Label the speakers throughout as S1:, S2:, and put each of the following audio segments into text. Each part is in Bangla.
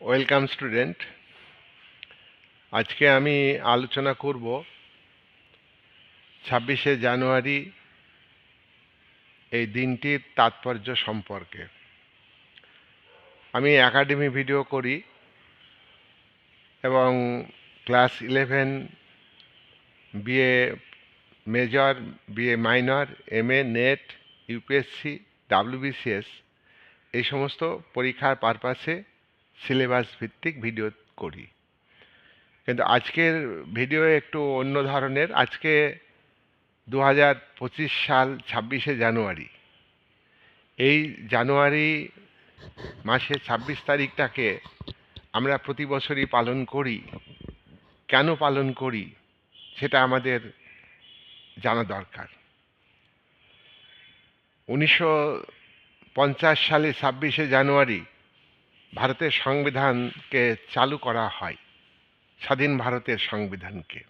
S1: Welcome student. আজকে আমি আলোচনা করব ছাব্বিশে জানুয়ারি এই দিনটির তাৎপর্য সম্পর্কে। আমি একাডেমি ভিডিও করি এবং class eleven BA major, BA minor M A NET, UPSC, WBCS এই সমস্ত পরীক্ষার পারপাসে সিলেবাস ভিত্তিক ভিডিও করি। কিন্তু আজকের ভিডিও একটু অন্য ধরনের। আজকে দু হাজার পঁচিশ সাল ছাব্বিশে জানুয়ারি। এই জানুয়ারি মাসে ছাব্বিশ তারিখটাকে আমরা প্রতি বছরই পালন করি। কেন পালন করি সেটা আমাদের জানা দরকার। উনিশশো পঞ্চাশ সালে ছাব্বিশে জানুয়ারি ভারতের সংবিধানকে চালু করা হয়, স্বাধীন ভারতের সংবিধানকে।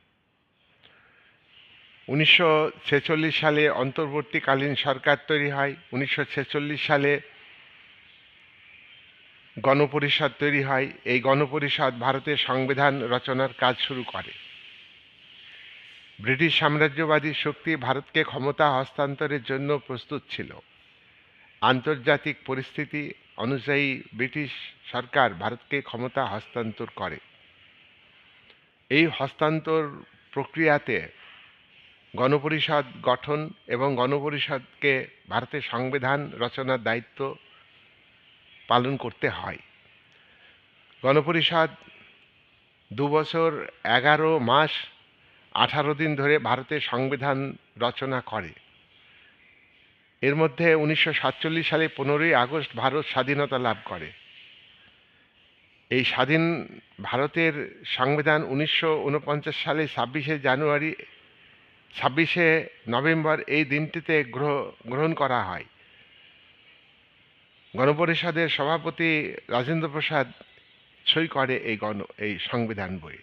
S1: উনিশশো ছেচল্লিশ সালে অন্তর্বর্তীকালীন সরকার তৈরি হয়, উনিশশো ছেচল্লিশ সালে গণপরিষদ তৈরি হয়, এই গণপরিষদ ভারতের সংবিধান রচনার কাজ শুরু করে। ব্রিটিশ সাম্রাজ্যবাদী শক্তি ভারতকে ক্ষমতা হস্তান্তরের জন্য প্রস্তুত ছিল। আন্তর্জাতিক পরিস্থিতি অনুযায়ী ব্রিটিশ সরকার ভারতকে ক্ষমতা হস্তান্তর করে। এই হস্তান্তর প্রক্রিয়াতে গণপরিষদ গঠন এবং গণপরিষদকে ভারতের সংবিধান রচনার দায়িত্ব পালন করতে হয়। গণপরিষদ দু বছর এগারো মাস আঠারো দিন ধরে ভারতের সংবিধান রচনা করে। এর মধ্যে উনিশশো সাতচল্লিশ সালে পনেরোই আগস্ট ভারত স্বাধীনতা লাভ করে। এই স্বাধীন ভারতের সংবিধান উনিশশো উনপঞ্চাশ সালে ছাব্বিশে জানুয়ারি, ছাব্বিশে নভেম্বর এই দিনটিতে গ্রহণ করা হয়। গণপরিষদের সভাপতি রাজেন্দ্র প্রসাদ সই করে এই গণ, এই সংবিধান বই।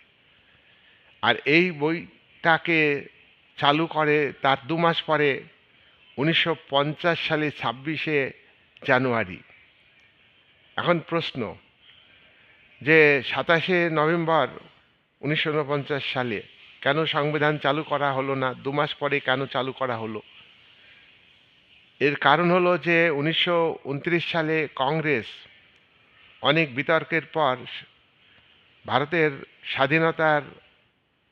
S1: আর এই বইটাকে চালু করে তার দু মাস পরে উনিশশো পঞ্চাশ সালে ছাব্বিশে জানুয়ারি। এখন প্রশ্ন, যে সাতাশে নভেম্বর উনিশশো উনপঞ্চাশ সালে কেন সংবিধান চালু করা হলো না? দু মাস পরে কেন চালু করা হলো? এর কারণ হলো যে উনিশশো উনত্রিশ সালে কংগ্রেস অনেক বিতর্কের পর ভারতের স্বাধীনতার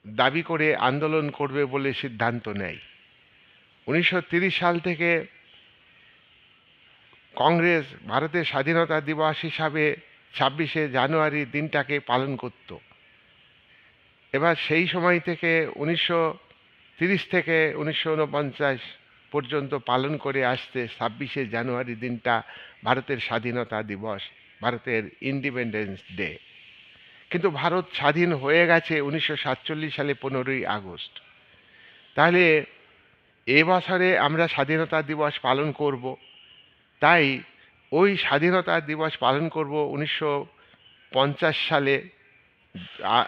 S1: দাবি করে আন্দোলন করবে বলে সিদ্ধান্ত নেয়। উনিশশো সাল থেকে কংগ্রেস ভারতের স্বাধীনতা দিবস হিসাবে ছাব্বিশে জানুয়ারি দিনটাকে পালন করত। এবার সেই সময় থেকে উনিশশো থেকে উনিশশো উনপঞ্চাশ পর্যন্ত পালন করে আসতে ছাব্বিশে জানুয়ারি দিনটা ভারতের স্বাধীনতা দিবস, ভারতের ইন্ডিপেন্ডেন্স ডে কিন্তু ভারত স্বাধীন হয়ে গেছে উনিশশো সাতচল্লিশ সালে পনেরোই আগস্ট। তাহলে এ বছরে আমরা স্বাধীনতা দিবস পালন করব। তাই ওই স্বাধীনতা দিবস পালন করব উনিশশো পঞ্চাশ সালে।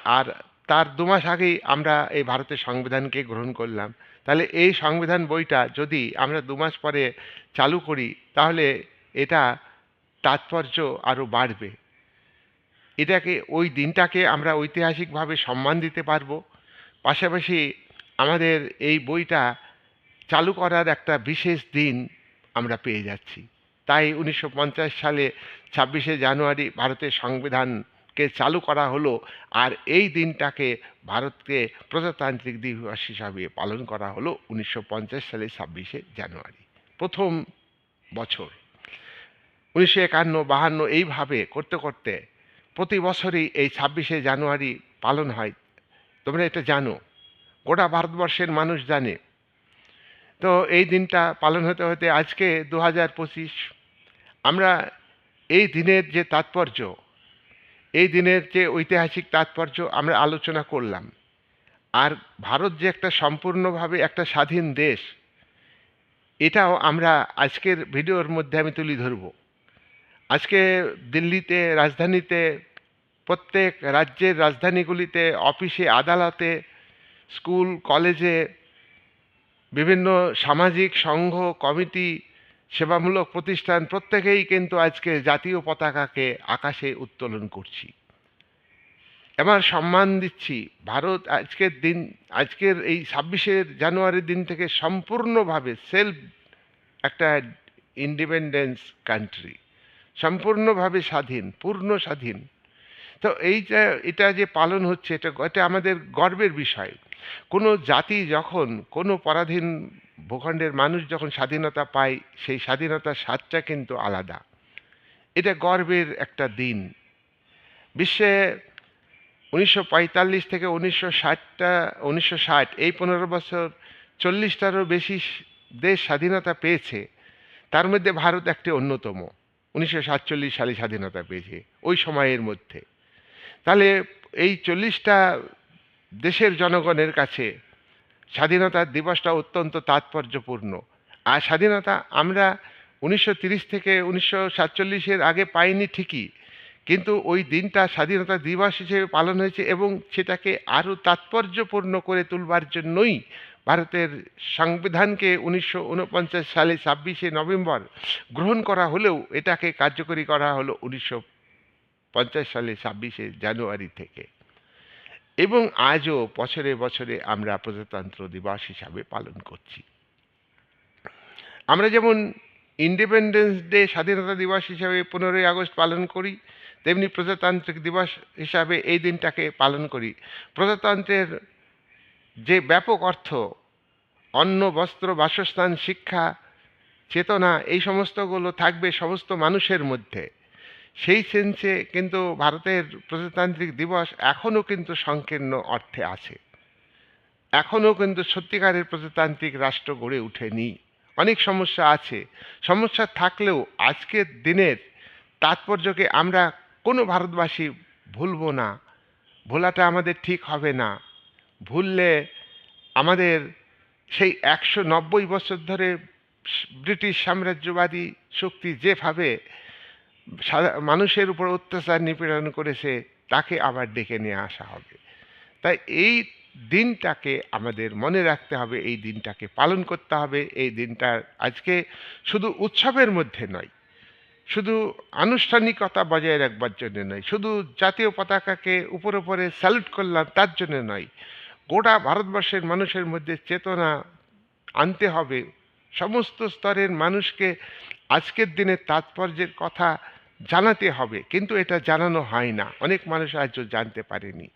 S1: আর তার দু মাস আগেই আমরা এই ভারতের সংবিধানকে গ্রহণ করলাম। তাহলে এই সংবিধান বইটা যদি আমরা দু মাস পরে চালু করি, তাহলে এটা তাৎপর্য আরও বাড়বে। এটাকে, ওই দিনটাকে আমরা ঐতিহাসিকভাবে সম্মান দিতে পারব। পাশাপাশি আমাদের এই বইটা চালু করার একটা বিশেষ দিন আমরা পেয়ে যাচ্ছি। তাই উনিশশো পঞ্চাশ সালে ছাব্বিশে জানুয়ারি ভারতের সংবিধানকে চালু করা হলো আর এই দিনটাকে ভারতকে প্রজাতান্ত্রিক দিবস হিসাবে পালন করা হলো উনিশশো পঞ্চাশ সালে ছাব্বিশে জানুয়ারি, প্রথম বছর। উনিশশো একান্ন, বাহান্ন এইভাবে করতে করতে প্রতি বছরই এই ছাব্বিশে জানুয়ারি পালন হয়। তোমরা এটা জানো। গোটা ভারতবর্ষের মানুষ জানে তো এই দিনটা পালন হতে হতে আজকে দু হাজার পঁচিশ। আমরা এই দিনের যে তাৎপর্য, এই দিনের যে ঐতিহাসিক তাৎপর্য আমরা আলোচনা করলাম, আর ভারত যে একটা সম্পূর্ণভাবে একটা স্বাধীন দেশ, এটাও আমরা আজকের ভিডিওর মধ্যে আমি তুলে ধরব। আজকে দিল্লিতে, রাজধানীতে, প্রত্যেক রাজ্যের রাজধানীগুলিতে, অফিসে, আদালতে, স্কুল, কলেজে বিভিন্ন সামাজিক, সংঘ, কমিটি, সেবামূলক প্রতিষ্ঠান, প্রত্যেকেই কিন্তু আজকে জাতীয় পতাকাকে আকাশে উত্তোলন করছি। এবার সম্মান দিচ্ছি। ভারত আজকের দিন, আজকের এই ছাব্বিশের জানুয়ারির দিন থেকে সম্পূর্ণভাবে সেলফ একটা ইন্ডিপেন্ডেন্স কান্ট্রি সম্পূর্ণভাবে স্বাধীন, পূর্ণ স্বাধীন। তো এইটা, এটা যে পালন হচ্ছে, এটা এটা আমাদের গর্বের বিষয়। কোনো জাতি যখন, কোনো পরাধীন ভূখণ্ডের মানুষ যখন স্বাধীনতা পায়, সেই স্বাধীনতার স্বাদটা কিন্তু আলাদা। এটা গর্বের একটা দিন। বিশ্বে উনিশশো পঁয়তাল্লিশ থেকে উনিশশো ষাটটা, উনিশশো ষাট, এই পনেরো বছর চল্লিশটারও বেশি দেশ স্বাধীনতা পেয়েছে। তার মধ্যে ভারত একটি অন্যতম। উনিশশো সাতচল্লিশ সালে স্বাধীনতা পেয়েছে, ওই সময়ের মধ্যে। তাহলে এই চল্লিশটা দেশের জনগণের কাছে স্বাধীনতার দিবসটা অত্যন্ত তাৎপর্যপূর্ণ। আর স্বাধীনতা আমরা উনিশশো থেকে উনিশশো সাতচল্লিশের আগে পাইনি ঠিকই, কিন্তু ওই দিনটা স্বাধীনতা দিবস হিসেবে পালন হয়েছে এবং সেটাকে আরও তাৎপর্যপূর্ণ করে তুলবার জন্যই ভারতের সংবিধানকে উনিশশো উনপঞ্চাশ সালে ছাব্বিশে নভেম্বর গ্রহণ করা হলেও এটাকে কার্যকরী করা হলো উনিশশো পঞ্চাশ সালে ছাব্বিশে জানুয়ারি থেকে। এবং আজও বছরে বছরে আমরা প্রজাতন্ত্র দিবস হিসাবে পালন করছি। আমরা যেমন ইন্ডিপেন্ডেন্স ডে স্বাধীনতা দিবস হিসাবে পনেরোই আগস্ট পালন করি, তেমনি প্রজাতান্ত্রিক দিবস হিসাবে এই দিনটাকে পালন করি। প্রজাতন্ত্রের যে ব্যাপক অর্থ, অন্ন, বস্ত্র, বাসস্থান, শিক্ষা, চেতনা, এই সমস্তগুলো থাকবে সমস্ত মানুষের মধ্যে। সেই সেন্সে কিন্তু ভারতের প্রজাতান্ত্রিক দিবস এখনও কিন্তু সংকীর্ণ অর্থে আছে। এখনও কিন্তু সত্যিকারের প্রজাতান্ত্রিক রাষ্ট্র গড়ে ওঠেনি। অনেক সমস্যা আছে। সমস্যা থাকলেও আজকের দিনের তাৎপর্যকে আমরা কোনো ভারতবাসী ভুলব না। ভোলাটা আমাদের ঠিক হবে না। ভুললে আমাদের সেই একশো নব্বই বছর ধরে ব্রিটিশ সাম্রাজ্যবাদী শক্তি যেভাবে মানুষের উপর অত্যাচার নিপীড়ন করেছে, তাকে আবার ডেকে নিয়ে আসা হবে। তাই এই দিনটাকে আমাদের মনে রাখতে হবে, এই দিনটাকে পালন করতে হবে, এই দিনটা আজকে শুধু উৎসবের মধ্যে নয়, শুধু আনুষ্ঠানিকতা বজায় রাখবার জন্য নয়, শুধু জাতীয় পতাকাকে উপর উপরে স্যালুট করলাম তার জন্য নয়, গোটা ভারতবর্ষের মানুষের মধ্যে চেতনা আনতে হবে, সমস্ত স্তরের মানুষকে আজকের দিনের তাৎপর্যের কথা জানাতে হবে, কিন্তু এটা জানানো হয় না। অনেক মানুষ আজও জানতে পারেনি।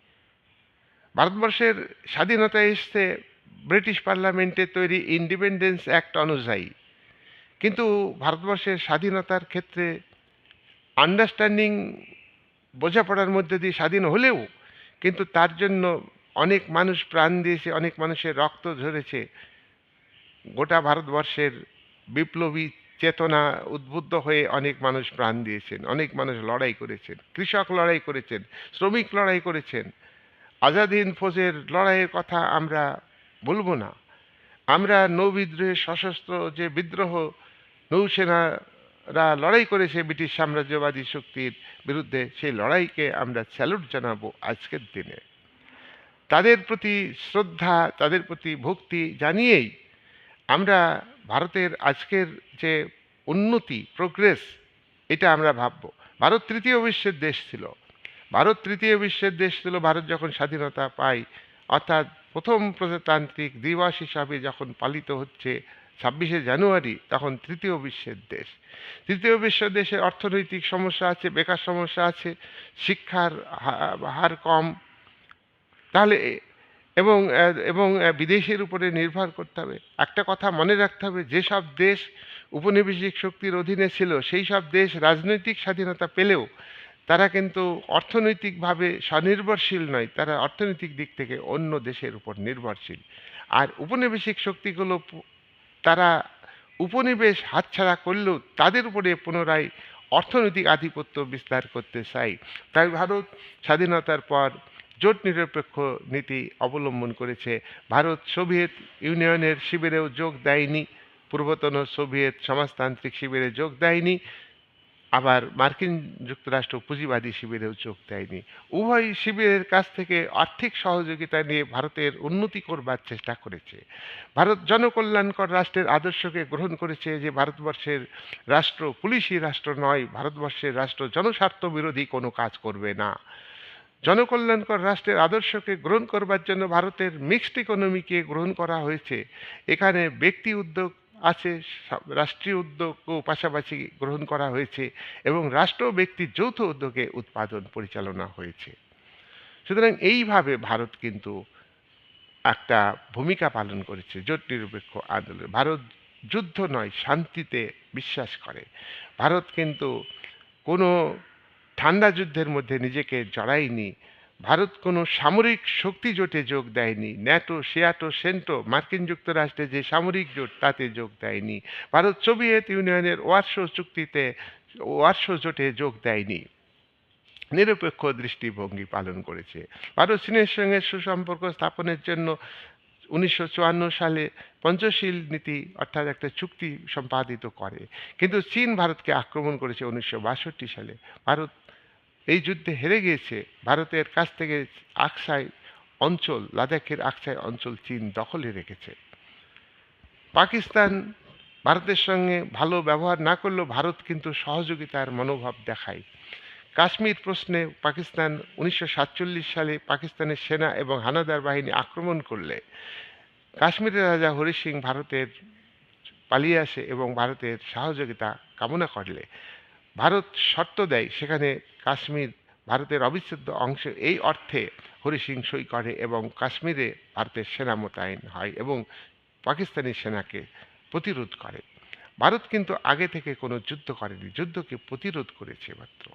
S1: ভারতবর্ষের স্বাধীনতা এসছে ব্রিটিশ পার্লামেন্টে তৈরি ইন্ডিপেন্ডেন্স অ্যাক্ট অনুযায়ী। কিন্তু ভারতবর্ষের স্বাধীনতার ক্ষেত্রে আন্ডারস্ট্যান্ডিং বোঝাপড়ার মধ্যে দিয়ে স্বাধীন হলেও কিন্তু তার জন্য অনেক মানুষ প্রাণ দিয়েছে, অনেক মানুষের রক্ত ঝরেছে। গোটা ভারতবর্ষের বিপ্লবী চেতনা উদ্বুদ্ধ হয়ে অনেক মানুষ প্রাণ দিয়েছেন, অনেক মানুষ লড়াই করেছেন, কৃষক লড়াই করেছেন, শ্রমিক লড়াই করেছেন। আজাদ হিন্দ ফৌজের লড়াইয়ের কথা আমরা বলব না। আমরা নৌ বিদ্রোহের সশস্ত্র যে বিদ্রোহ, নৌসেনারা লড়াই করেছে ব্রিটিশ সাম্রাজ্যবাদী শক্তির বিরুদ্ধে, সেই লড়াইকে আমরা স্যালুট জানাব আজকের দিনে। তাদের প্রতি শ্রদ্ধা, তাদের প্রতি ভক্তি জানিয়েই আমরা ভারতের আজকের যে উন্নতি প্রোগ্রেস এটা আমরা ভাববো। ভারত তৃতীয় বিশ্বের দেশ ছিল। ভারত তৃতীয় বিশ্বের দেশ ছিল, ভারত যখন স্বাধীনতা পায়, অর্থাৎ প্রথম প্রজাতান্ত্রিক দিবস হিসাবে যখন পালিত হচ্ছে ছাব্বিশে জানুয়ারি, তখন তৃতীয় বিশ্বের দেশ। তৃতীয় বিশ্ব দেশের অর্থনৈতিক সমস্যা আছে, বেকার সমস্যা আছে, শিক্ষার হার কম। তাহলে এবং এবং বিদেশের উপরে নির্ভর করতে হবে। একটা কথা মনে রাখতে হবে যেসব দেশ উপনিবেশিক শক্তির অধীনে ছিল, সেই সব দেশ রাজনৈতিক স্বাধীনতা পেলেও তারা কিন্তু অর্থনৈতিকভাবে স্বনির্ভরশীল নয়, তারা অর্থনৈতিক দিক থেকে অন্য দেশের উপর নির্ভরশীল। আর উপনিবেশিক শক্তিগুলো তারা উপনিবেশ হাতছাড়া করলেও তাদের উপরে পুনরায় অর্থনৈতিক আধিপত্য বিস্তার করতে চায়। তাই ভারত স্বাধীনতার পর জোট নিরপেক্ষ নীতি অবলম্বন করেছে। ভারত সোভিয়েত ইউনিয়নের শিবিরেও যোগ দেয়নি। পূর্বতন সোভিয়েত সমাজতান্ত্রিক শিবিরে যোগ দেয়নি। আবার মার্কিন যুক্তরাষ্ট্র পুঁজিবাদী শিবিরেও যোগ দেয়নি। উভয় শিবিরের কাছ থেকে আর্থিক সহযোগিতা নিয়ে ভারতের উন্নতি করবার চেষ্টা করেছে। ভারত জনকল্যাণকর রাষ্ট্রের আদর্শকে গ্রহণ করেছে যে ভারতবর্ষের রাষ্ট্র পুলিশি রাষ্ট্র নয়। ভারতবর্ষের রাষ্ট্র জনস্বার্থ বিরোধী কোনো কাজ করবে না। জনকল্যাণকর রাষ্ট্রের আদর্শকে গ্রহণ করবার জন্য ভারতের মিক্সড ইকোনমিকে গ্রহণ করা হয়েছে। এখানে ব্যক্তি উদ্যোগ আছে রাষ্ট্রীয় উদ্যোগও পাশাপাশি গ্রহণ করা হয়েছে এবং রাষ্ট্র ব্যক্তির যৌথ উদ্যোগে উৎপাদন পরিচালনা হয়েছে। সুতরাং এইভাবে ভারত কিন্তু একটা ভূমিকা পালন করেছে, জোট নিরপেক্ষ আন্দোলন। ভারত যুদ্ধ নয়, শান্তিতে বিশ্বাস করে। ভারত কিন্তু কোনো ঠান্ডা যুদ্ধের মধ্যে নিজেকে জড়ায়নি। ভারত কোনো সামরিক শক্তি জোটে যোগ দেয়নি। ন্যাটো, সিয়াটো, সেন্টো, মার্কিন যুক্তরাষ্ট্রে যে সামরিক জোট, তাতে যোগ দেয়নি। ভারত সোভিয়েত ইউনিয়নের ওয়ারশো চুক্তিতে, ওয়ারশো জোটে যোগ দেয়নি। নিরপেক্ষ দৃষ্টিভঙ্গি পালন করেছে। ভারত চীনের সঙ্গে সুসম্পর্ক স্থাপনের জন্য উনিশশো চুয়ান্ন সালে পঞ্চশীল নীতি, অর্থাৎ একটা চুক্তি সম্পাদিত করে। কিন্তু চীন ভারতকে আক্রমণ করেছে উনিশশো বাষট্টি সালে। ভারত এই যুদ্ধে হেরে গিয়েছে ভারতের কাছ থেকে আকসাই অঞ্চল, লাদাখের আকসাই অঞ্চল, চীন দখলে রেখেছে। পাকিস্তান ভারতের সঙ্গে ভালো ব্যবহার না করলেও ভারত কিন্তু সহযোগিতার মনোভাব দেখায়। কাশ্মীর প্রশ্নে পাকিস্তান উনিশশো সাতচল্লিশ সালে পাকিস্তানের সেনা এবং হানাদার বাহিনী আক্রমণ করলে কাশ্মীরের রাজা হরি সিং ভারতের পালিয়ে আসে এবং ভারতের সহযোগিতা কামনা করলে। ভারত শর্ত দেয়, সেখানে কাশ্মীর ভারতের অবিচ্ছেদ্য অংশ এই অর্থে হরি সিং সই করে এবং কাশ্মীরে ভারতের সেনা মোতায়েন হয় এবং পাকিস্তানি সেনাকে প্রতিরোধ করে। ভারত কিন্তু আগে থেকে কোনো যুদ্ধ করেনি, যুদ্ধকে প্রতিরোধ করেছে মাত্র।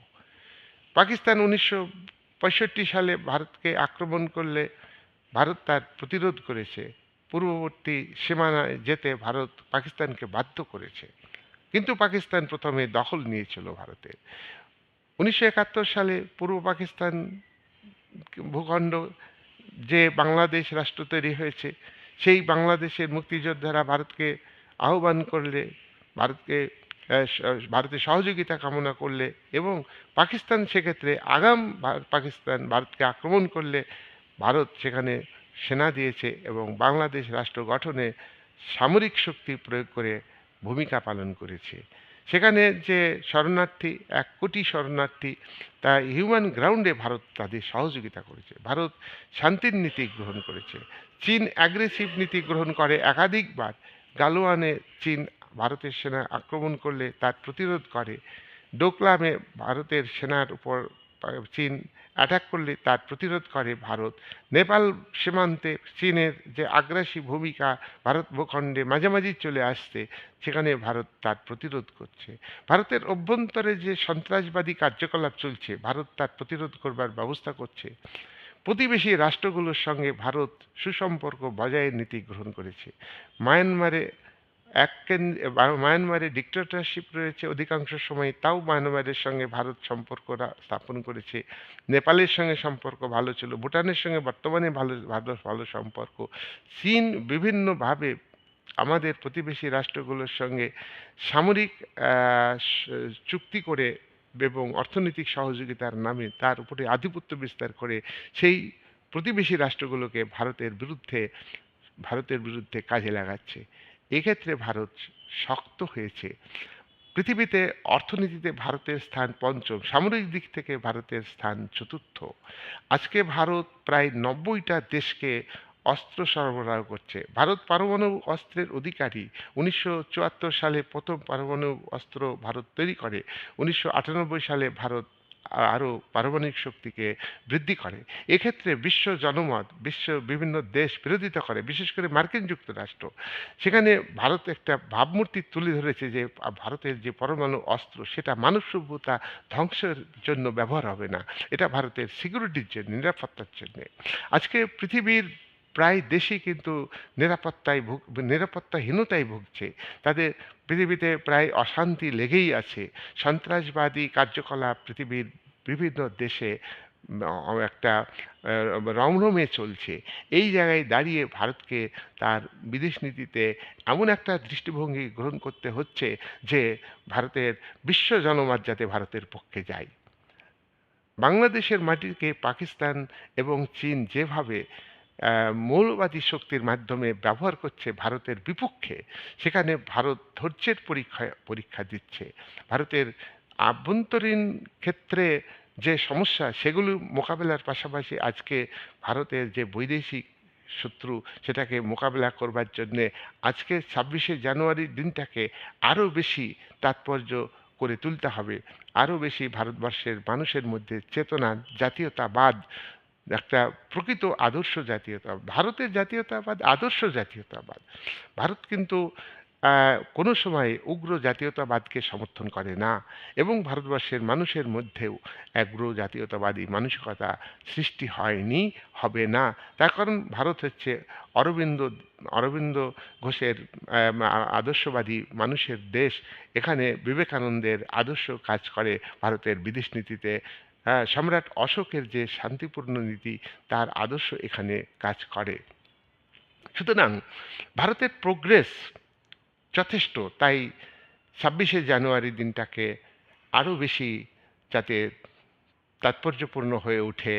S1: পাকিস্তান উনিশশো পঁয়ষট্টি সালে ভারতকে আক্রমণ করলে ভারত তার প্রতিরোধ করেছে। পূর্ববর্তী সীমানায় যেতে ভারত পাকিস্তানকে বাধ্য করেছে। কিন্তু পাকিস্তান প্রথমে দখল নিয়েছিল ভারতে। উনিশশো একাত্তর সালে পূর্ব পাকিস্তান ভূখণ্ড যে বাংলাদেশ রাষ্ট্র তৈরি হয়েছে, সেই বাংলাদেশের মুক্তিযোদ্ধারা ভারতকে আহ্বান করলে, ভারতকে ভারতের সহযোগিতা কামনা করলে এবং পাকিস্তান সেক্ষেত্রে আগাম পাকিস্তান ভারতকে আক্রমণ করলে ভারত সেখানে সেনা দিয়েছে এবং বাংলাদেশ রাষ্ট্র গঠনে সামরিক শক্তি প্রয়োগ করে ভূমিকা পালন করেছে। সেখানে যে শরণার্থী, এক কোটি শরণার্থী, তা হিউম্যান গ্রাউন্ডে ভারত তাদের সহযোগিতা করেছে। ভারত শান্তির নীতি গ্রহণ করেছে। চীন অ্যাগ্রেসিভ নীতি গ্রহণ করে একাধিকবার। গালোয়ানে চীন ভারতের সেনা আক্রমণ করলে তার প্রতিরোধ করে। ডোকলামে ভারতের সেনার উপর চীন অ্যাটাক করলে তার প্রতিরোধ করে ভারত। নেপাল সীমান্তে চীনের যে আগ্রাসী ভূমিকা ভারত ভূখণ্ডে মাঝামাঝি চলে আসছে, সেখানে ভারত তার প্রতিরোধ করছে। ভারতের অভ্যন্তরে যে সন্ত্রাসবাদী কার্যকলাপ চলছে, ভারত তার প্রতিরোধ করবার ব্যবস্থা করছে। প্রতিবেশী রাষ্ট্রগুলোর সঙ্গে ভারত সুসম্পর্ক বজায়ের নীতি গ্রহণ করেছে। মায়ানমারে এক মায়ানমারে ডিক্টেটরশিপ রয়েছে অধিকাংশ সময়, তাও মায়ানমারের সঙ্গে ভারত সম্পর্করা স্থাপন করেছে। নেপালের সঙ্গে সম্পর্ক ভালো ছিল, ভুটানের সঙ্গে বর্তমানে ভালো ভালো ভালো সম্পর্ক। চীন বিভিন্নভাবে আমাদের প্রতিবেশী রাষ্ট্রগুলোর সঙ্গে সামরিক চুক্তি করে এবং অর্থনৈতিক সহযোগিতার নামে তার উপরে আধিপত্য বিস্তার করে সেই প্রতিবেশী রাষ্ট্রগুলোকে ভারতের বিরুদ্ধে ভারতের বিরুদ্ধে কাজে লাগাচ্ছে। এক্ষেত্রে ভারত শক্ত হয়েছে। পৃথিবীতে অর্থনীতিতে ভারতের স্থান পঞ্চম, সামরিক দিক থেকে ভারতের স্থান চতুর্থ। আজকে ভারত প্রায় নব্বইটা দেশকে অস্ত্র সরবরাহ করছে। ভারত পারমাণু অস্ত্রের অধিকারী। উনিশশো চুয়াত্তর সালে প্রথম পারমাণু অস্ত্র ভারত তৈরি করে। উনিশশো আটানব্বই সালে ভারত আরও পারমাণবিক শক্তিকে বৃদ্ধি করে। এক্ষেত্রে বিশ্ব জনমত, বিশ্ব বিভিন্ন দেশ বিরোধিতা করে, বিশেষ করে মার্কিন যুক্তরাষ্ট্র। সেখানে ভারত একটা ভাবমূর্তি তুলে ধরেছে যে ভারতের যে পরমাণু অস্ত্র, সেটা মানব সভ্যতা ধ্বংসের জন্য ব্যবহার হবে না। এটা ভারতের সিকিউরিটির জন্য, নিরাপত্তার জন্য। আজকে পৃথিবীর প্রায় দেশই কিন্তু নিরাপত্তায় ভুগ, নিরাপত্তাহীনতায় ভুগছে। তাদের পৃথিবীতে প্রায় অশান্তি লেগেই আছে। সন্ত্রাসবাদী কার্যকলাপ পৃথিবীর বিভিন্ন দেশে একটা রমরমে চলছে। এই জায়গায় দাঁড়িয়ে ভারতকে তার বিদেশ নীতিতে এমন একটা দৃষ্টিভঙ্গি গ্রহণ করতে হচ্ছে যে, ভারতের বিশ্ব জনমত যাতে ভারতের পক্ষে যায়। বাংলাদেশের মাটিকে পাকিস্তান এবং চীন যেভাবে মৌলবাদী শক্তির মাধ্যমে ব্যবহার করছে ভারতের বিপক্ষে। সেখানে ভারত ধৈর্যের পরীক্ষা পরীক্ষা দিচ্ছে। ভারতের আভ্যন্তরীণ ক্ষেত্রে যে সমস্যা, সেগুলো মোকাবেলার পাশাপাশি আজকে ভারতের যে বৈদেশিক শত্রু, সেটাকে মোকাবেলা করবার জন্যে আজকে ছাব্বিশে জানুয়ারির দিনটাকে আরও বেশি তাৎপর্য করে তুলতে হবে। আরও বেশি ভারতবর্ষের মানুষের মধ্যে চেতনা, জাতীয়তাবাদ একটা প্রকৃত আদর্শ জাতীয়তা ভারতের জাতীয়তাবাদ, আদর্শ জাতীয়তাবাদ। ভারত কিন্তু কোনো সময় উগ্র জাতীয়তাবাদকে সমর্থন করে না এবং ভারতবর্ষের মানুষের মধ্যেও উগ্র জাতীয়তাবাদী মানসিকতা সৃষ্টি হয়নি, হবে না। তার কারণ ভারত হচ্ছে অরবিন্দ অরবিন্দ ঘোষের আদর্শবাদী মানুষের দেশ। এখানে বিবেকানন্দের আদর্শ কাজ করে ভারতের বিদেশ নীতিতে। সম্রাট অশোকের যে শান্তিপূর্ণ নীতি, তার আদর্শ এখানে কাজ করে। সুতরাং ভারতের প্রোগ্রেস যথেষ্ট, তাই ছাব্বিশে জানুয়ারি দিনটাকে আরও বেশি যাতে তাৎপর্যপূর্ণ হয়ে ওঠে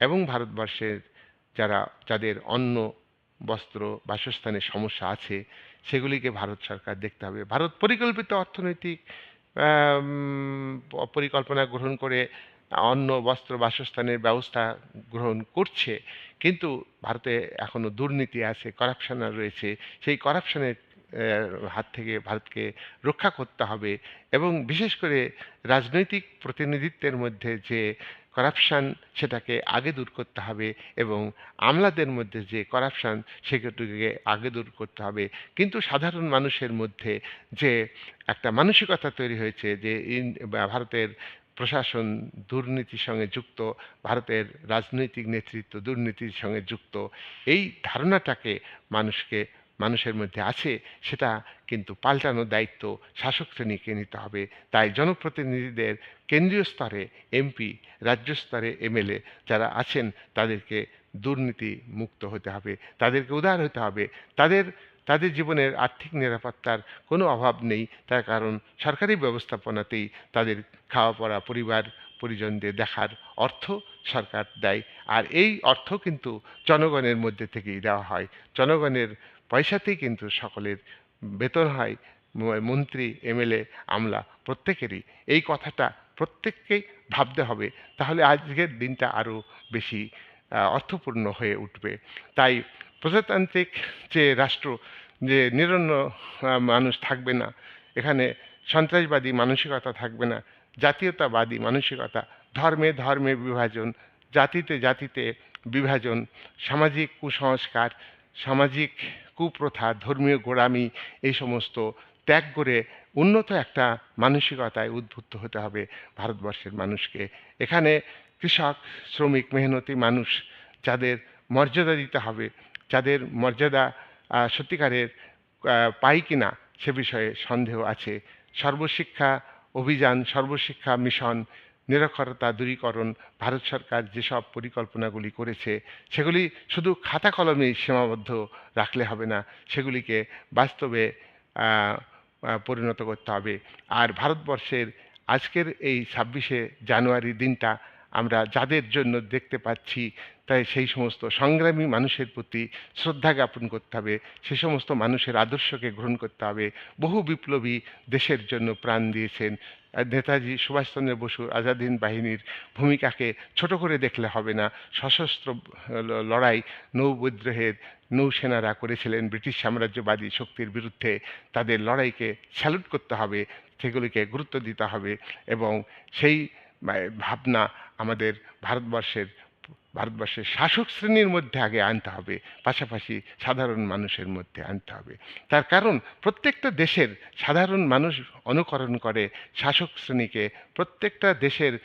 S1: এবং ভারতবর্ষের যারা, যাদের অন্ন, বস্ত্র বাসস্থানের সমস্যা আছে, সেগুলিকে ভারত সরকার দেখতে হবে। ভারত পরিকল্পিত অর্থনৈতিক পরিকল্পনা গ্রহণ করে অন্ন, বস্ত্র, বাসস্থানের ব্যবস্থা গ্রহণ করছে, কিন্তু ভারতে এখনও দুর্নীতি আছে করাপশন রয়েছে, সেই করাপশানের হাত থেকে ভারতকে রক্ষা করতে হবে এবং বিশেষ করে রাজনৈতিক প্রতিনিধিত্বের মধ্যে যে করাপশন সেটাকে আগে দূর করতে হবে এবং আমলাদের মধ্যে যে করাপশান সেগুলোকে আগে দূর করতে হবে। কিন্তু সাধারণ মানুষের মধ্যে যে একটা মানসিকতা তৈরি হয়েছে যে ভারতের প্রশাসন দুর্নীতির সঙ্গে যুক্ত, ভারতের রাজনৈতিক নেতৃত্ব দুর্নীতির সঙ্গে যুক্ত, এই ধারণাটাকে মানুষকে, মানুষের মধ্যে আছে, সেটা কিন্তু পাল্টানোর দায়িত্ব শাসক শ্রেণীকে নিতে হবে। তাই জনপ্রতিনিধিদের কেন্দ্রীয় স্তরে এমপি, রাজ্য স্তরে এমএলএ যারা আছেন, তাদেরকে দুর্নীতি মুক্ত হতে হবে। তাদেরকে উদার হতে হবে। তাদের তাদের জীবনের আর্থিক নিরাপত্তার কোনো অভাব নেই। তার কারণ সরকারি ব্যবস্থাপনাতেই তাদের খাওয়া পড়া পরিবার পরিজনদের দেখার অর্থ সরকার দেয়। আর এই অর্থ কিন্তু জনগণের মধ্যে থেকেই দেওয়া হয়। জনগণের পয়সাতেই কিন্তু সকলের বেতন হয়। মন্ত্রী এমএলএ আমলা প্রত্যেকেরই এই কথাটা প্রত্যেককেই ভাবতে হবে। তাহলে আজকের দিনটা আরও বেশি অর্থপূর্ণ হয়ে উঠবে। তাই প্রজাতান্ত্রিক যে রাষ্ট্র, যে নিরন্ন মানুষ থাকবে না, এখানে সন্ত্রাসবাদী মানসিকতা থাকবে না, জাতীয়তাবাদী মানসিকতা, ধর্মে ধর্মে বিভাজন, জাতিতে জাতিতে বিভাজন, সামাজিক কুসংস্কার, সামাজিক কুপ্রথা, ধর্মীয় গোড়ামি, এই সমস্ত ত্যাগ করে উন্নত একটা মানসিকতায় উদ্বুদ্ধ হতে হবে ভারতবর্ষের মানুষকে। এখানে কৃষক, শ্রমিক, মেহনতি মানুষ, যাদের মর্যাদা দিতে হবে যাদের মর্যাদা সত্যিকারের পাই কিনা সে বিষয়ে সন্দেহ আছে। সর্বশিক্ষা অভিযান, সর্বশিক্ষা মিশন, নিরক্ষরতা দূরীকরণ, ভারত সরকার যেসব পরিকল্পনাগুলি করেছে, সেগুলি শুধু খাতা কলমেই সীমাবদ্ধ রাখলে হবে না, সেগুলিকে বাস্তবে পরিণত করতে হবে। আর ভারতবর্ষের আজকের এই ছাব্বিশে জানুয়ারি দিনটা আমরা যাদের জন্য দেখতে পাচ্ছি, তাই সেই সমস্ত সংগ্রামী মানুষের প্রতি শ্রদ্ধা জ্ঞাপন করতে হবে, সে সমস্ত মানুষের আদর্শকে গ্রহণ করতে হবে। বহু বিপ্লবী দেশের জন্য প্রাণ দিয়েছেন। নেতাজি সুভাষচন্দ্র বসুর আজাদ হিন্দ বাহিনীর ভূমিকাকে ছোট করে দেখলে হবে না। সশস্ত্র লড়াই নৌ বিদ্রোহের নৌসেনারা করেছিলেন ব্রিটিশ সাম্রাজ্যবাদী শক্তির বিরুদ্ধে। তাদের লড়াইকে স্যালুট করতে হবে, সেগুলিকে গুরুত্ব দিতে হবে এবং সেই, ভাবনা আমাদের ভারতবর্ষের ভারতবর্ষের শাসক শ্রেণির মধ্যে আগে আনতে হবে, পাশাপাশি সাধারণ মানুষের মধ্যে আনতে হবে। তার কারণ, প্রত্যেকটা দেশের সাধারণ মানুষ অনুকরণ করে, শাসক শ্রেণীকে প্রত্যেকটা দেশের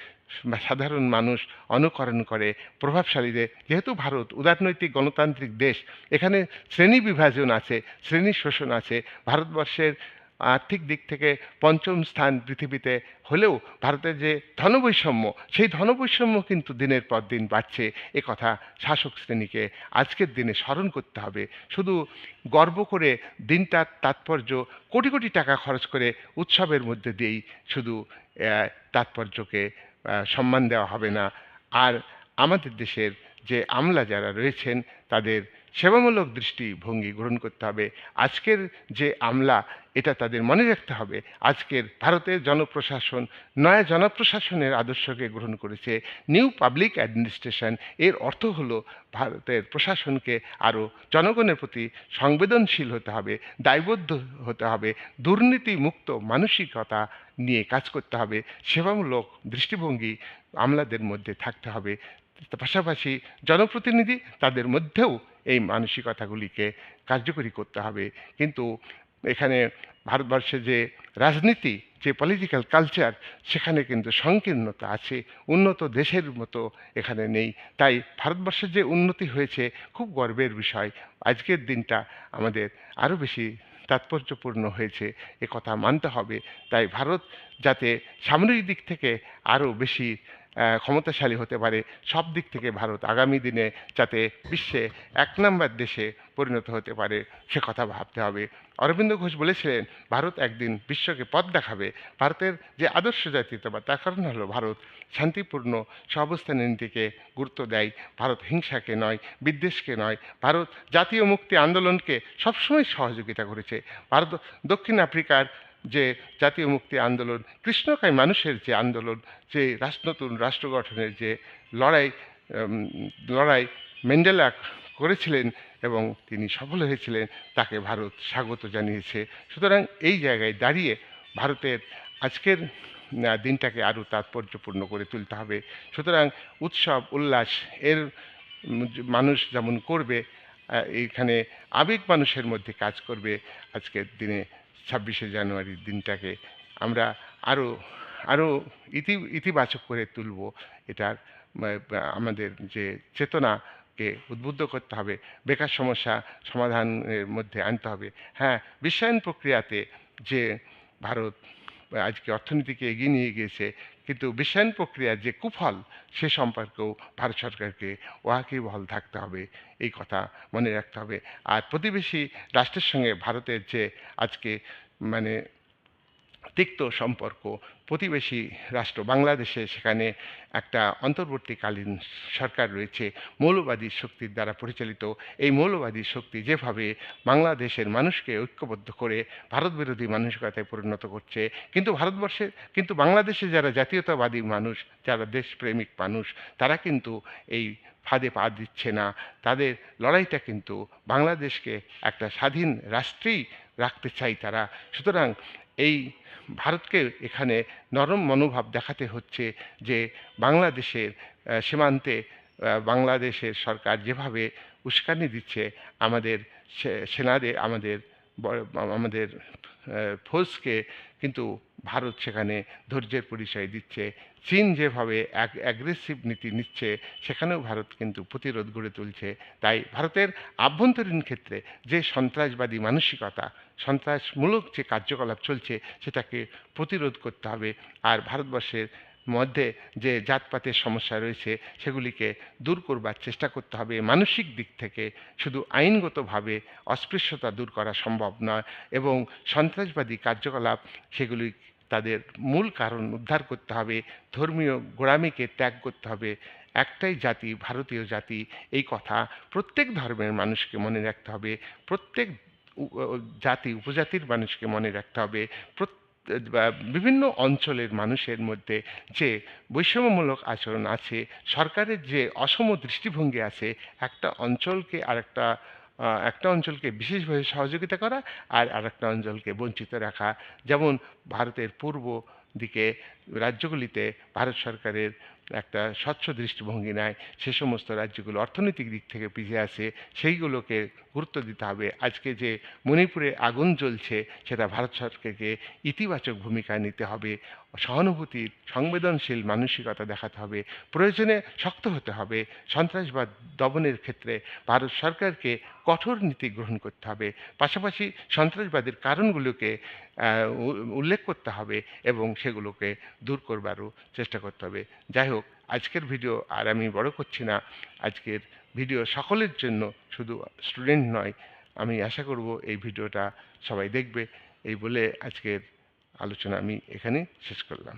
S1: সাধারণ মানুষ অনুকরণ করে, প্রভাবশালীদের, যেহেতু ভারত উদারনৈতিক গণতান্ত্রিক দেশ, এখানে শ্রেণি বিভাজন আছে, শ্রেণি শোষণ আছে, ভারতবর্ষের আর্থিক দিক থেকে পঞ্চম স্থান পৃথিবীতে হলেও ভারতের যে ধনবৈষম্য, সেই ধনবৈষম্য কিন্তু দিনের পর দিন বাড়ছে। এ কথা শাসক শ্রেণীকে আজকের দিনে স্মরণ করতে হবে। শুধু গর্ব করে দিনটার তাৎপর্য কোটি কোটি টাকা খরচ করে উৎসবের মধ্যে দিয়েই শুধু তাৎপর্যকে সম্মান দেওয়া হবে না। আর আমাদের দেশের যে আমলা যারা রয়েছেন, তাদের সেবামূলক দৃষ্টিভঙ্গি গ্রহণ করতে হবে। আজকের যে আমলা, এটা তাদের মনে রাখতে হবে। আজকের ভারতের জনপ্রশাসন নয়া জনপ্রশাসনের আদর্শকে গ্রহণ করেছে। নিউ পাবলিক অ্যাডমিনিস্ট্রেশন এর অর্থ হলো ভারতের প্রশাসনকে আরও জনগণের প্রতি সংবেদনশীল হতে হবে, দায়বদ্ধ হতে হবে দুর্নীতি মুক্ত মানসিকতা নিয়ে কাজ করতে হবে। সেবামূলক দৃষ্টিভঙ্গি আমলাদের মধ্যে থাকতে হবে। পাশাপাশি জনপ্রতিনিধি তাদের মধ্যেও এই মানসিকতাগুলিকে কার্যকরী করতে হবে। কিন্তু এখানে ভারতবর্ষে যে রাজনীতি, যে পলিটিক্যাল কালচার সেখানে কিন্তু সংকীর্ণতা আছে। উন্নত দেশের মতো এখানে নেই। তাই ভারতবর্ষের যে উন্নতি হয়েছে খুব গর্বের বিষয়। আজকের দিনটা আমাদের আরও বেশি তাৎপর্যপূর্ণ হয়েছে। এ কথা মানতে হবে। তাই ভারত যাতে সামরিক দিক থেকে আরও বেশি ক্ষমতাশালী হতে পারে সব দিক থেকে ভারত আগামী দিনে যাতে বিশ্বে এক নম্বর দেশে পরিণত হতে পারে, সে কথা ভাবতে হবে। অরবিন্দ ঘোষ বলেছিলেন, ভারত একদিন বিশ্বকে পথ দেখাবে। ভারতের যে আদর্শ জাতীয়তাবাদ তার কারণ হলো ভারত শান্তিপূর্ণ সহাবস্থানের নীতিকে গুরুত্ব দেয়। ভারত হিংসাকে নয়, বিদ্বেষকে নয়। ভারত জাতীয় মুক্তি আন্দোলনকে সবসময় সহযোগিতা করেছে। ভারত দক্ষিণ আফ্রিকার যে জাতীয় মুক্তি আন্দোলন, কৃষ্ণকায় মানুষের যে আন্দোলন, যে রাষ্ট্র নতুন রাষ্ট্র গঠনের যে লড়াই লড়াই ম্যান্ডেলা করেছিলেন এবং তিনি সফল হয়েছিলেন, তাকে ভারত স্বাগত জানিয়েছে। সুতরাং এই জায়গায় দাঁড়িয়ে ভারতের আজকের দিনটাকে আরও তাৎপর্যপূর্ণ করে তুলতে হবে। সুতরাং উৎসব, উল্লাস, এর মানুষ যেমন করবে এইখানে আবেগ মানুষের মধ্যে কাজ করবে। আজকের দিনে ছাব্বিশে জানুয়ারির দিনটাকে আমরা আরও আরও ইতি, ইতিবাচক করে তুলব। এটার আমাদের যে চেতনাকে উদ্বুদ্ধ করতে হবে, বেকার সমস্যা সমাধানের মধ্যে আনতে হবে। হ্যাঁ বিশ্বায়ন প্রক্রিয়াতে যে ভারত আজকে অর্থনীতিকে এগিয়ে নিয়ে গিয়েছে কিন্তু বিশ্বায়ন প্রক্রিয়ার যে কুফল, সে সম্পর্কেও ভারত সরকারকে ওয়াকিবহল থাকতে হবে, এই কথা মনে রাখতে হবে। আর প্রতিবেশী রাষ্ট্রের সঙ্গে ভারতের যে আজকে মানে তিক্ত সম্পর্ক, প্রতিবেশী রাষ্ট্র বাংলাদেশে সেখানে একটা অন্তর্বর্তীকালীন সরকার রয়েছে, মৌলবাদী শক্তির দ্বারা পরিচালিত। এই মৌলবাদী শক্তি যেভাবে বাংলাদেশের মানুষকে ঐক্যবদ্ধ করে ভারত বিরোধী মানসিকতায় পরিণত করছে, কিন্তু ভারতবর্ষে, কিন্তু বাংলাদেশে যারা জাতীয়তাবাদী মানুষ, যারা দেশপ্রেমিক মানুষ, তারা কিন্তু এই ফাঁদে পা দিচ্ছে না। তাদের লড়াইটা কিন্তু বাংলাদেশকে একটা স্বাধীন রাষ্ট্রেই রাখতে চাই তারা। সুতরাং এই ভারতকে এখানে নরম মনোভাব দেখাতে হচ্ছে যে বাংলাদেশের সীমান্তে বাংলাদেশের সরকার যেভাবে উস্কানি দিচ্ছে আমাদের সেনাদের, আমাদের আমাদের ফৌজকে কিন্তু ভারত সেখানে ধৈর্যের পরিচয় দিচ্ছে। চীন যেভাবে এক অ্যাগ্রেসিভ নীতি নিচ্ছে, সেখানেও ভারত কিন্তু প্রতিরোধ গড়ে তুলছে। তাই ভারতের আভ্যন্তরীণ ক্ষেত্রে যে সন্ত্রাসবাদী মানসিকতা, সন্ত্রাসমূলক যে কার্যকলাপ চলছে, সেটাকে প্রতিরোধ করতে হবে। আর ভারতবর্ষের মধ্যে যে জাতপাতের সমস্যা রয়েছে, সেগুলিকে দূর করবার চেষ্টা করতে হবে। মানসিক দিক থেকে শুধু আইনগতভাবে অস্পৃশ্যতা দূর করা সম্ভব নয় এবং সন্ত্রাসবাদী কার্যকলাপ সেগুলি তাদের মূল কারণ উদ্ধার করতে হবে। ধর্মীয় গোড়ামিকে ত্যাগ করতে হবে। একটাই জাতি, ভারতীয় জাতি, এই কথা প্রত্যেক ধর্মের মানুষকে মনে রাখতে হবে। প্রত্যেক জাতি, উপজাতির মানুষকে মনে রাখতে হবে। প্রত্যেক বিভিন্ন অঞ্চলের মানুষের মধ্যে যে বৈষম্যমূলক আচরণ আছে, সরকারের যে অসম দৃষ্টিভঙ্গি আছে, একটা অঞ্চলকে আরেকটা একটা অঞ্চলকে বিশেষভাবে সহযোগিতা করা আর আরেকটা অঞ্চলকে বঞ্চিত রাখা। যেমন ভারতের পূর্ব দিকে রাজ্যগুলিতে ভারত সরকারের একটা স্বচ্ছ দৃষ্টিভঙ্গি নেয়। সে সমস্ত রাজ্যগুলো অর্থনৈতিক দিক থেকে পিছিয়ে আছে, সেইগুলোকে গুরুত্ব দিতে হবে। আজকে যে মণিপুরে আগুন জ্বলছে, সেটা ভারত সরকারকে ইতিবাচক ভূমিকা নিতে হবে। সহানুভূতির সংবেদনশীল মানসিকতা দেখাতে হবে, প্রয়োজনে শক্ত হতে হবে, সন্ত্রাসবাদ দমনের ক্ষেত্রে ভারত সরকারকে কঠোর নীতি গ্রহণ করতে হবে, পাশাপাশি সন্ত্রাসবাদের কারণগুলোকে উল্লেখ করতে হবে এবং সেগুলোকে দূর করবারও চেষ্টা করতে হবে। যাই হোক, আজকের ভিডিও আর আমি বড় করছি না। আজকের ভিডিও সকলের জন্য শুধু স্টুডেন্ট নয়। আমি আশা করব এই ভিডিওটা সবাই দেখবে। এই বলে আজকের আলোচনা আমি এখানে শেষ করলাম।